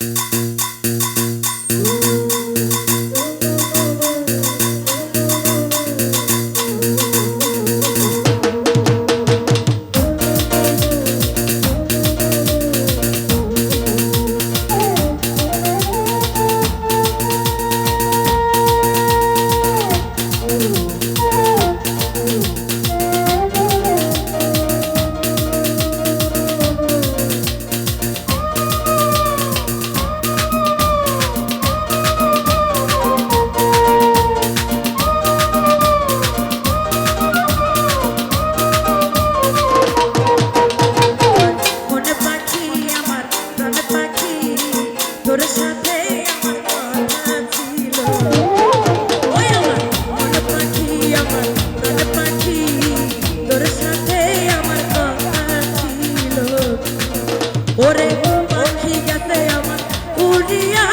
মনে ওরে পাখি গেছে আমার উড়িয়া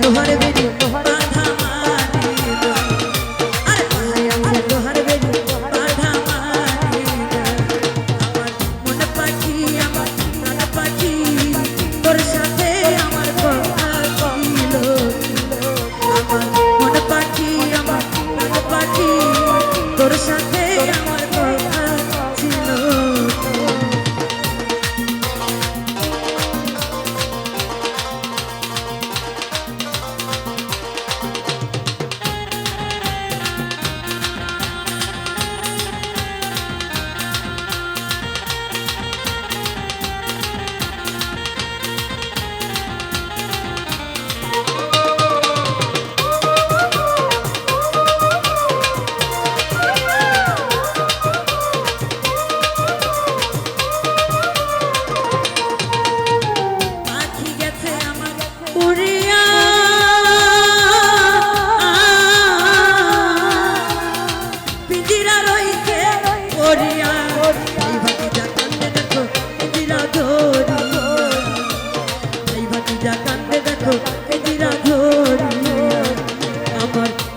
লোহার বেরি বাধা।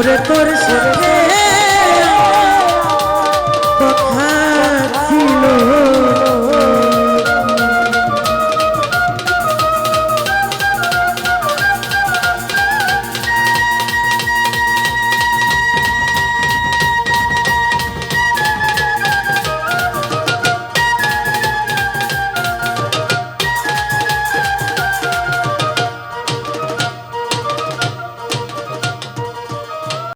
ওরে তোর সাথে কথা ছিল।